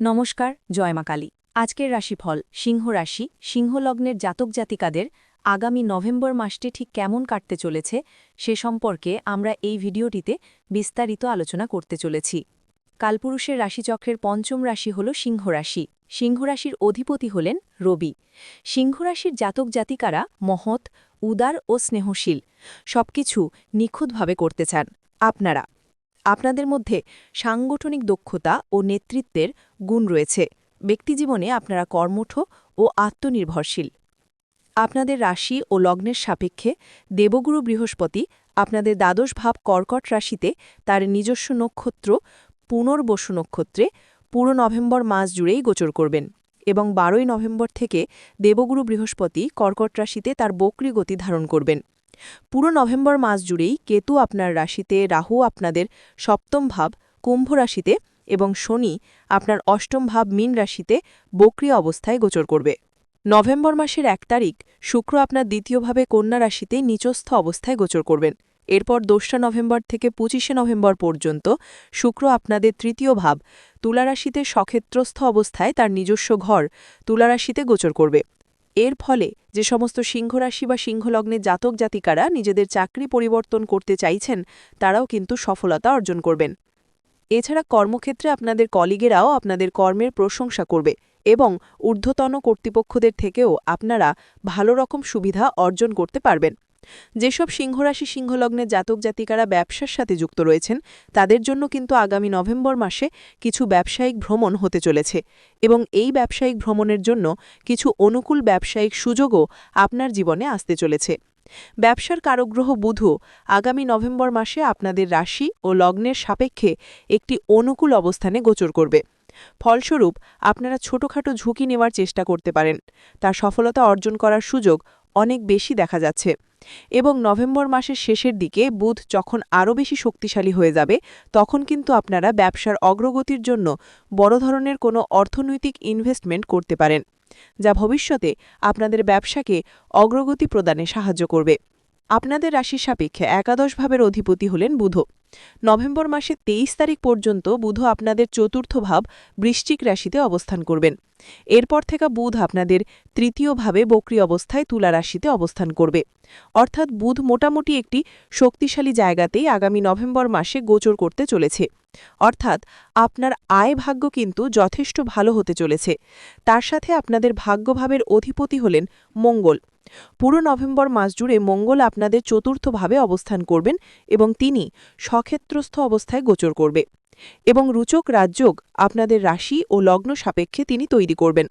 নমস্কার জয়মা কালী। আজকের রাশিফল, সিংহ রাশি। সিংহলগ্নের জাতক জাতিকাদের আগামী নভেম্বর মাসটি ঠিক কেমন কাটতে চলেছে সে সম্পর্কে আমরা এই ভিডিওটিতে বিস্তারিত আলোচনা করতে চলেছি। কালপুরুষের রাশিচক্রের পঞ্চম রাশি হল সিংহ রাশি। সিংহ রাশির অধিপতি হলেন রবি। সিংহরাশির জাতক জাতিকারা মহৎ, উদার ও স্নেহশীল। সবকিছু নিখুঁতভাবে করতে চান। আপনারা আপনাদের মধ্যে সাংগঠনিক দক্ষতা ও নেতৃত্বের গুণ রয়েছে। ব্যক্তিজীবনে আপনারা কর্মঠ ও আত্মনির্ভরশীল। আপনাদের রাশি ও লগ্নের সাপেক্ষে দেবগুরু বৃহস্পতি আপনাদের দ্বাদশ ভাব কর্কট রাশিতে তার নিজস্ব নক্ষত্র, পুনর্বসু নক্ষত্রে পুরো নভেম্বর মাস জুড়েই গোচর করবেন এবং বারোই নভেম্বর থেকে দেবগুরু বৃহস্পতি কর্কট রাশিতে তার বক্রি গতি ধারণ করবেন। পুরো নভেম্বর মাস জুড়েই কেতু আপনার রাশিতে, রাহু আপনাদের সপ্তম ভাব, কুম্ভ রাশিতে এবং শনি আপনার অষ্টম ভাব, মীন রাশিতে বক্রিয় অবস্থায় গোচর করবে। নভেম্বর মাসের এক তারিখ শুক্র আপনার দ্বিতীয়ভাবে কন্যা রাশিতে নিচস্থ অবস্থায় গোচর করবেন। এরপর দোসরা নভেম্বর থেকে পঁচিশে নভেম্বর পর্যন্ত শুক্র আপনাদের তৃতীয় ভাব তুলারাশিতে সক্ষেত্রস্থ অবস্থায় তার নিজস্ব ঘর তুলারাশিতে গোচর করবে। এর ফলে যে সমস্ত সিংহরাশি বা সিংহলগ্নে জাতক জাতিকারা নিজেদের চাকরি পরিবর্তন করতে চাইছেন, তারাও কিন্তু সফলতা অর্জন করবেন। এছাড়া কর্মক্ষেত্রে আপনাদের কলিগেরাও আপনাদের কর্মের প্রশংসা করবে এবং ঊর্ধ্বতন কর্তৃপক্ষদের থেকেও আপনারা ভালো রকম সুবিধা অর্জন করতে পারবেন। যেসব সিংহরাশি সিংহলগ্নে জাতক জাতিকারা ব্যবসার সাথে যুক্ত রয়েছেন, তাদের জন্য কিন্তু আগামী নভেম্বর মাসে কিছু ব্যবসায়িক ভ্রমণ হতে চলেছে এবং এই ব্যবসায়িক ভ্রমণের জন্য কিছু অনুকূল ব্যবসায়িক সুযোগও আপনার জীবনে আসতে চলেছে। ব্যবসার কারগ্রহ বুধও আগামী নভেম্বর মাসে আপনাদের রাশি ও লগ্নের সাপেক্ষে একটি অনুকূল অবস্থানে গোচর করবে। ফলস্বরূপ, আপনারা ছোটখাটো ঝুঁকি নেওয়ার চেষ্টা করতে পারেন। তার সফলতা অর্জন করার সুযোগ অনেক বেশি দেখা যাচ্ছে। এবং নভেম্বর মাসের শেষের দিকে বুধ যখন আরও বেশি শক্তিশালী হয়ে যাবে, তখন কিন্তু আপনারা ব্যবসার অগ্রগতির জন্য বড় ধরনের কোনো অর্থনৈতিক ইনভেস্টমেন্ট করতে পারেন, যা ভবিষ্যতে আপনাদের ব্যবসাকে অগ্রগতি প্রদানে সাহায্য করবে। আপনাদের রাশির সাপেক্ষে একাদশ ভাবের অধিপতি হলেন বুধ। নভেম্বর মাসে তেইশ তারিখ পর্যন্ত বুধ আপনাদের চতুর্থ ভাব বৃশ্চিক রাশিতে অবস্থান করবেন। এরপর থেকে বুধ আপনাদের তৃতীয়ভাবে বক্রি অবস্থায় তুলা রাশিতে অবস্থান করবে। অর্থাৎ বুধ মোটামুটি একটি শক্তিশালী জায়গাতেই আগামী নভেম্বর মাসে গোচর করতে চলেছে। অর্থাৎ আপনার আয় ভাগ্য কিন্তু যথেষ্ট ভালো হতে চলেছে। তার সাথে আপনাদের ভাগ্যভাবের অধিপতি হলেন মঙ্গল। পুরো নভেম্বর মাস জুড়ে মঙ্গল আপনাদের চতুর্থভাবে অবস্থান করবেন এবং তিনি সক্ষেত্রস্থ অবস্থায় গোচর করবে এবং রুচক রাজযোগ আপনাদের রাশি ও লগ্ন সাপেক্ষে তিনি তৈরি করবেন।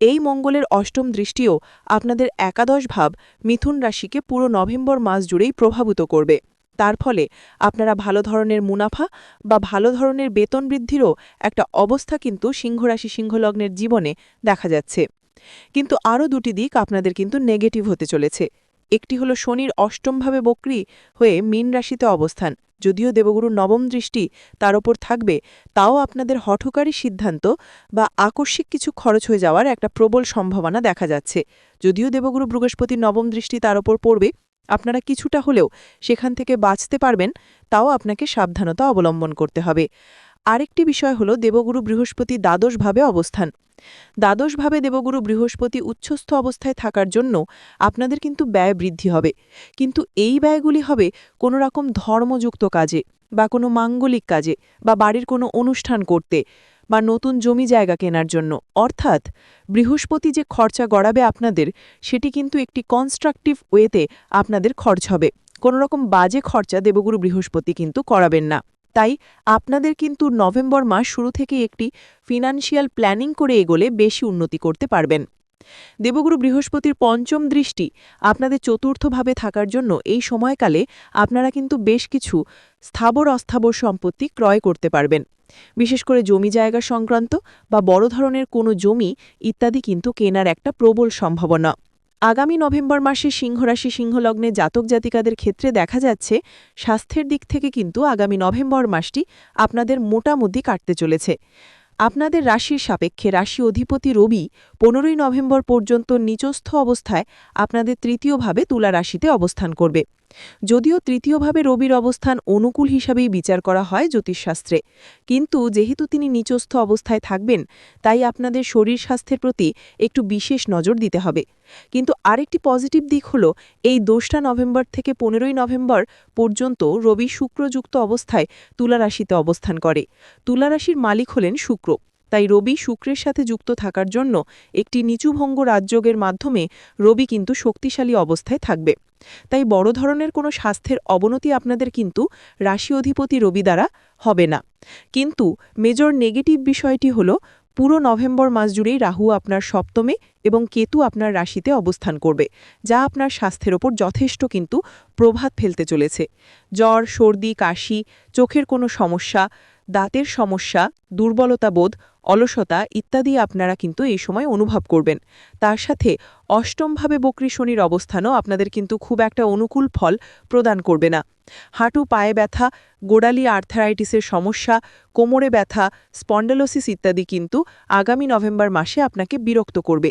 এই মঙ্গলের অষ্টম দৃষ্টিও আপনাদের একাদশ ভাব মিথুন রাশিকে পুরো নভেম্বর মাস জুড়েই প্রভাবিত করবে। তার ফলে আপনারা ভালো ধরনের মুনাফা বা ভালো ধরনের বেতন বৃদ্ধিরও একটা অবস্থা কিন্তু সিংহরাশি সিংহলগ্নের জীবনে দেখা যাচ্ছে। কিন্তু আরও দুটি দিক আপনাদের কিন্তু নেগেটিভ হতে চলেছে। একটি হলো শনির অষ্টমভাবে বক্রি হয়ে মীন রাশিতে অবস্থান, যদিও দেবগুরু নবম দৃষ্টি তার ওপর থাকবে, তাও আপনাদের হঠকারী সিদ্ধান্ত বা আকস্মিক কিছু খরচ হয়ে যাওয়ার একটা প্রবল সম্ভাবনা দেখা যাচ্ছে। যদিও দেবগুরু বৃহস্পতির নবম দৃষ্টি তার ওপর পড়বে, আপনারা কিছুটা হলেও সেখান থেকে বাঁচতে পারবেন, তাও আপনাকে সাবধানতা অবলম্বন করতে হবে। আরেকটি বিষয় হল দেবগুরু বৃহস্পতি দ্বাদশভাবে অবস্থান। দ্বাদশভাবে দেবগুরু বৃহস্পতি উচ্ছস্থ অবস্থায় থাকার জন্য আপনাদের কিন্তু ব্যয় বৃদ্ধি হবে। কিন্তু এই ব্যয়গুলি হবে কোনো রকম ধর্মযুক্ত কাজে বা কোনো মাঙ্গলিক কাজে বা বাড়ির কোনো অনুষ্ঠান করতে বা নতুন জমি জায়গা কেনার জন্য। অর্থাৎ বৃহস্পতি যে খরচা গড়াবে আপনাদের, সেটি কিন্তু একটি কনস্ট্রাকটিভ ওয়েতে আপনাদের খরচ হবে। কোনো রকম বাজে খরচা দেবগুরু বৃহস্পতি কিন্তু করাবেন না। তাই আপনাদের কিন্তু নভেম্বর মাস শুরু থেকে একটি ফিনান্সিয়াল প্ল্যানিং করে এগোলে বেশি উন্নতি করতে পারবেন। দেবগুরু বৃহস্পতির পঞ্চম দৃষ্টি আপনাদের চতুর্থভাবে থাকার জন্য এই সময়কালে আপনারা কিন্তু বেশ কিছু স্থাবর অস্থাবর সম্পত্তি ক্রয় করতে পারবেন। বিশেষ করে জমি জায়গা সংক্রান্ত বা বড় ধরনের কোনো জমি ইত্যাদি কিন্তু কেনার একটা প্রবল সম্ভাবনা। আগামী নভেম্বর মাসে সিংহরাশি সিংহলগ্নে জাতক জাতিকাদের ক্ষেত্রে দেখা যাচ্ছে, স্বাস্থ্যের দিক থেকে কিন্তু আগামী নভেম্বর মাসটি আপনাদের মোটামুটি কাটতে চলেছে। আপনাদের রাশির সাপেক্ষে রাশি অধিপতি রবি পনেরোই নভেম্বর পর্যন্ত নিচস্থ অবস্থায় আপনাদের তৃতীয়ভাবে তুলা রাশিতে অবস্থান করবে। যদিও তৃতীয়ভাবে রবির অবস্থান অনুকূল হিসাবেই বিচার করা হয় জ্যোতিষশাস্ত্রে। কিন্তু যেহেতু তিনি নিচস্থ অবস্থায় থাকবেন, তাই আপনাদের শরীর স্বাস্থ্যের প্রতি একটু বিশেষ নজর দিতে হবে। কিন্তু আরেকটি পজিটিভ দিক হল, এই দোসরা নভেম্বর থেকে পনেরোই নভেম্বর পর্যন্ত রবি শুক্রযুক্ত অবস্থায় তুলারাশিতে অবস্থান করে। তুলারাশির মালিক হলেন শুক্র। তাই রবি শুক্রের সাথে যুক্ত থাকার জন্য একটি নিচুভঙ্গ রাজযোগের মাধ্যমে রবি কিন্তু শক্তিশালী অবস্থায় থাকবে। তাই বড় ধরনের কোনো স্বাস্থ্যের অবনতি আপনাদের কিন্তু রাশি অধিপতি রবি দ্বারা হবে না। কিন্তু মেজর নেগেটিভ বিষয়টি হল পুরো নভেম্বর মাস জুড়েই রাহু আপনার সপ্তমে এবং কেতু আপনার রাশিতে অবস্থান করবে, যা আপনার স্বাস্থ্যের ওপর যথেষ্ট কিন্তু প্রভাব ফেলতে চলেছে। জ্বর, সর্দি, কাশি, চোখের কোনো সমস্যা, দাঁতের সমস্যা, দুর্বলতা বোধ, অলসতা ইত্যাদি আপনারা কিন্তু এই সময় অনুভব করবেন। তার সাথে অষ্টমভাবে বকরি শনির অবস্থানও আপনাদের কিন্তু খুব একটা অনুকূল ফল প্রদান করবে না। হাঁটু, পায়ে ব্যথা, গোড়ালি আর্থারাইটিসের সমস্যা, কোমরে ব্যথা, স্পন্ডালোসিস ইত্যাদি কিন্তু আগামী নভেম্বর মাসে আপনাকে বিরক্ত করবে।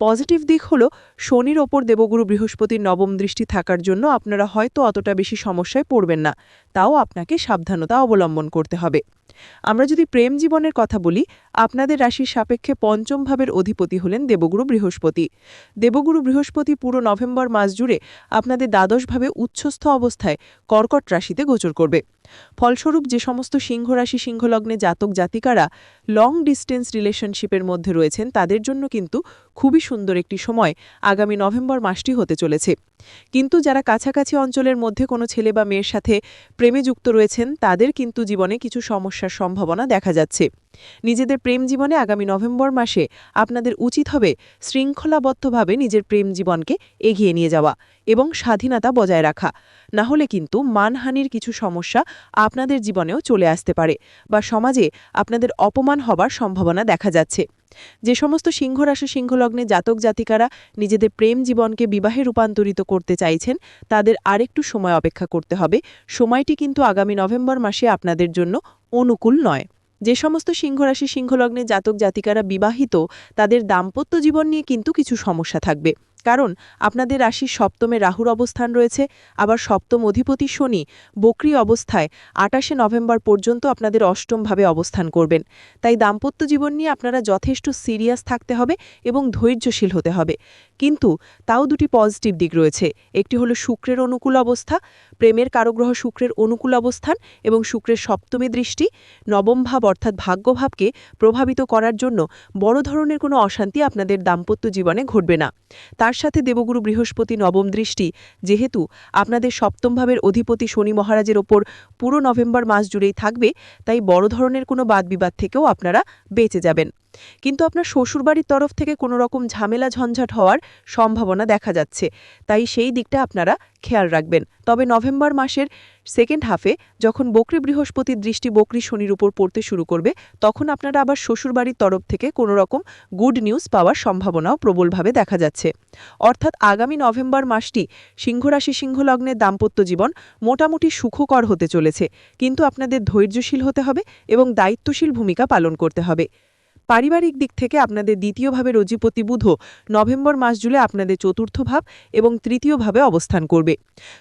পজিটিভ দিক হলো, শনির ওপর দেবগুরু বৃহস্পতির নবম দৃষ্টি থাকার জন্য আপনারা হয়তো অতটা বেশি সমস্যায় পড়বেন না। তাও আপনাকে সাবধানতা অবলম্বন করতে হবে। আমরা যদি প্রেম জীবনের কথা বলি, আপনাদের রাশির সাপেক্ষে পঞ্চম ভাবের অধিপতি হলেন দেবগুরু বৃহস্পতি। দেবগুরু বৃহস্পতি পুরো নভেম্বর মাস জুড়ে আপনাদের দ্বাদশভাবে উচ্ছস্থ অবস্থায় কর্কট রাশিতে গোচর করবে। ফলস্বরূপ যে সমস্ত সিংহরাশি, সিংহলগ্নে জাতক, জাতিকারা লং ডিস্টেন্স রিলেশনশিপের মধ্যে রয়েছেন, তাদের জন্য কিন্তু খুবই সুন্দর একটি সময় আগামী নভেম্বর মাসটি হতে চলেছে। কিন্তু যারা কাছাকাছি অঞ্চলের মধ্যে কোনো ছেলে বা মেয়ের সাথে প্রেমে যুক্ত রয়েছেন, তাদের কিন্তু জীবনে কিছু সমস্যার সম্ভাবনা দেখা যাচ্ছে। নিজেদের প্রেম জীবনে আগামী নভেম্বর মাসে আপনাদের উচিত হবে শৃঙ্খলাবদ্ধভাবে নিজের প্রেম জীবনকে এগিয়ে নিয়ে যাওয়া এবং স্বাধীনতা বজায় রাখা। না হলে কিন্তু মানহানির কিছু সমস্যা আপনাদের জীবনেও চলে আসতে পারে বা সমাজে আপনাদের অপমান হবার সম্ভাবনা দেখা যাচ্ছে। যে সমস্ত সিংহরাশি সিংহলগ্নে জাতক জাতিকারা নিজেদের প্রেম জীবনকে বিবাহে রূপান্তরিত করতে চাইছেন, তাদের আরেকটু সময় অপেক্ষা করতে হবে। সময়টি কিন্তু আগামী নভেম্বর মাসে আপনাদের জন্য অনুকূল নয়। যে সমস্ত সিংহরাশি সিংহলগ্নে জাতক জাতিকারা বিবাহিত, তাদের দাম্পত্য জীবন নিয়ে কিন্তু কিছু সমস্যা থাকবে। কারণ আপনাদের রাশির সপ্তমে রাহুর অবস্থান রয়েছে, আবার সপ্তম অধিপতি শনি বক্রি অবস্থায় আটাশে নভেম্বর পর্যন্ত আপনাদের অষ্টমভাবে অবস্থান করবেন। তাই দাম্পত্য জীবন নিয়ে আপনারা যথেষ্ট সিরিয়াস থাকতে হবে এবং ধৈর্যশীল হতে হবে। কিন্তু তাও দুটি পজিটিভ দিক রয়েছে। একটি হলো শুক্রের অনুকূল অবস্থা, প্রেমের কারগ্রহ শুক্রের অনুকূল অবস্থান এবং শুক্রের সপ্তমী দৃষ্টি। নবম ভাব অর্থাৎ ভাগ্যভাবকে প্রভাবিত করার জন্য বড় ধরনের কোনো অশান্তি আপনাদের দাম্পত্য জীবনে ঘটবে না। তার সাথে দেবগুরু বৃহস্পতি নবম দৃষ্টি। যেহেতু আপনাদের সপ্তম ভাবের অধিপতি শনি মহারাজের ওপর পুরো নভেম্বর মাস জুড়েই থাকবে, তাই বড় ধরনের কোনো বাদবিবাদ থেকেও আপনারা বেঁচে যাবেন। কিন্তু আপনার শ্বশুরবাড়ির তরফ থেকে কোনো রকম ঝামেলা ঝঞ্ঝাট হওয়ার সম্ভাবনা দেখা যাচ্ছে। তাই সেই দিকটা আপনারা খেয়াল রাখবেন। তবে নভেম্বর মাসের সেকেন্ড হাফে যখন বকরি বৃহস্পতির দৃষ্টি বকরি শনির উপর পড়তে শুরু করবে, তখন আপনারা আবার শ্বশুরবাড়ির তরফ থেকে কোনো রকম গুড নিউজ পাওয়ার সম্ভাবনাও প্রবলভাবে দেখা যাচ্ছে। অর্থাৎ আগামী নভেম্বর মাসটি সিংহরাশি সিংহলগ্নের দাম্পত্য জীবন মোটামুটি সুখকর হতে চলেছে। কিন্তু আপনাদের ধৈর্যশীল হতে হবে এবং দায়িত্বশীল ভূমিকা পালন করতে হবে। পারিবারিক দিক থেকে আপনাদের দ্বিতীয়ভাবে রজিপতি বুধ নভেম্বর মাস জুড়ে আপনাদের চতুর্থ ভাব এবং তৃতীয়ভাবে অবস্থান করবে।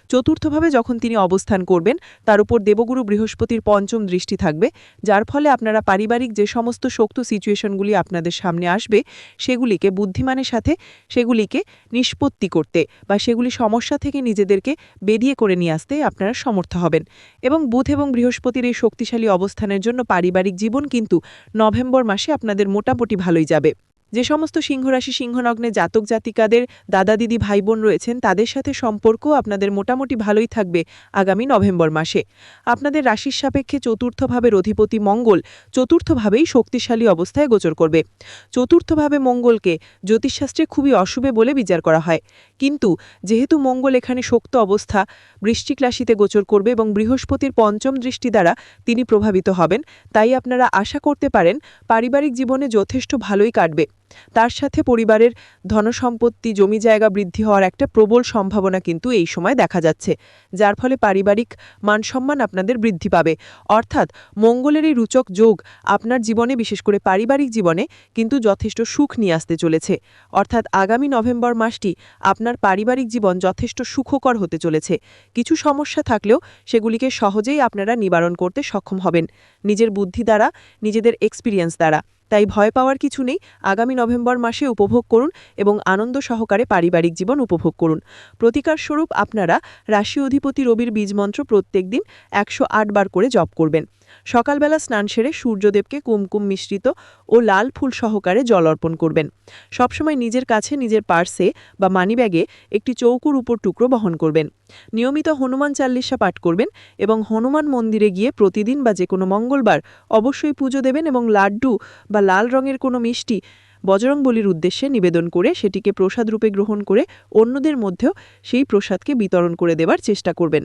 চতুর্থভাবে যখন তিনি অবস্থান করবেন, তার উপর দেবগুরু বৃহস্পতির পঞ্চম দৃষ্টি থাকবে, যার ফলে আপনারা পারিবারিক যে সমস্ত শক্ত সিচুয়েশনগুলি আপনাদের সামনে আসবে, সেগুলিকে বুদ্ধিমানের সাথে, সেগুলিকে নিষ্পত্তি করতে বা সেগুলি সমস্যা থেকে নিজেদেরকে বেরিয়ে করে নিয়ে আসতে আপনারা সমর্থ হবেন। এবং বুধ এবং বৃহস্পতির এই শক্তিশালী অবস্থানের জন্য পারিবারিক জীবন কিন্তু নভেম্বর মাসে আপনাদের মোটামুটি ভালোই যাবে। যে সমস্ত সিংহরাশি সিংহনগ্নে জাতক জাতিকাদের দাদা দিদি ভাই বোন রয়েছেন, তাদের সাথে সম্পর্ক আপনাদের মোটামুটি ভালোই থাকবে আগামী নভেম্বর মাসে। আপনাদের রাশির সাপেক্ষে চতুর্থভাবে অধিপতি মঙ্গল চতুর্থভাবেই শক্তিশালী অবস্থায় গোচর করবে। চতুর্থভাবে মঙ্গলকে জ্যোতিষশাস্ত্রে খুবই অশুভে বলে বিচার করা হয়। কিন্তু যেহেতু মঙ্গল এখানে শক্ত অবস্থা, বৃশ্চিক রাশিতে গোচর করবে এবং বৃহস্পতির পঞ্চম দৃষ্টি দ্বারা তিনি প্রভাবিত হবেন, তাই আপনারা আশা করতে পারেন, পারিবারিক জীবনে যথেষ্ট ভালোই কাটবে। তার সাথে পরিবারের ধনসম্পত্তি, জমি জায়গা বৃদ্ধি হওয়ার একটা প্রবল সম্ভাবনা কিন্তু এই সময় দেখা যাচ্ছে, যার ফলে পারিবারিক মানসম্মান আপনাদের বৃদ্ধি পাবে। অর্থাৎ মঙ্গলের এই রুচক যোগ আপনার জীবনে, বিশেষ করে পারিবারিক জীবনে, কিন্তু যথেষ্ট সুখ নিয়ে আসতে চলেছে। অর্থাৎ আগামী নভেম্বর মাসটি আপনার পারিবারিক জীবন যথেষ্ট সুখকর হতে চলেছে। কিছু সমস্যা থাকলেও সেগুলিকে সহজেই আপনারা নিবারণ করতে সক্ষম হবেন। নিজের বুদ্ধি দ্বারা, নিজেদের এক্সপিরিয়েন্স দ্বারা। তাই ভয় পাওয়ার কিছু নেই। আগামী নভেম্বর মাসে উপভোগ করুন এবং আনন্দ সহকারে পারিবারিক জীবন উপভোগ করুন। প্রতিকার স্বরূপ আপনারা রাশি অধিপতি রবির বীজমন্ত্র প্রত্যেক দিন একশো আট বার করে জপ করবেন। সকালবেলা স্নান সেরে সূর্যদেবকে কুমকুম মিশ্রিত ও লাল ফুল সহকারে জল অর্পণ করবেন। সবসময় নিজের কাছে নিজের পার্সে বা মানিব্যাগে একটি চৌকুর উপর টুকরো বহন করবেন। নিয়মিত হনুমান চাল্লিশা পাঠ করবেন এবং হনুমান মন্দিরে গিয়ে প্রতিদিন বা যে কোনো মঙ্গলবার অবশ্যই পুজো দেবেন এবং লাড্ডু বা লাল রঙের কোনো মিষ্টি বজরং বলির উদ্দেশ্যে নিবেদন করে সেটিকে প্রসাদ রূপে গ্রহণ করে অন্যদের মধ্যেও সেই প্রসাদকে বিতরণ করে দেবার চেষ্টা করবেন।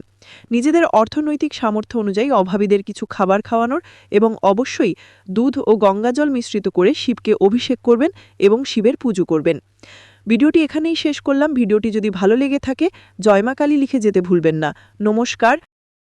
নিজেদের অর্থনৈতিক সামর্থ্য অনুযায়ী অভাবীদের কিছু খাবার খাওয়ানোর এবং অবশ্যই দুধ ও গঙ্গাজল মিশ্রিত করে শিবকে অভিষেক করবেন এবং শিবের পুজো করবেন। ভিডিওটি এখানেই শেষ করলাম। ভিডিওটি যদি ভালো লেগে থাকে, জয়মা কালী লিখে যেতে ভুলবেন না। নমস্কার।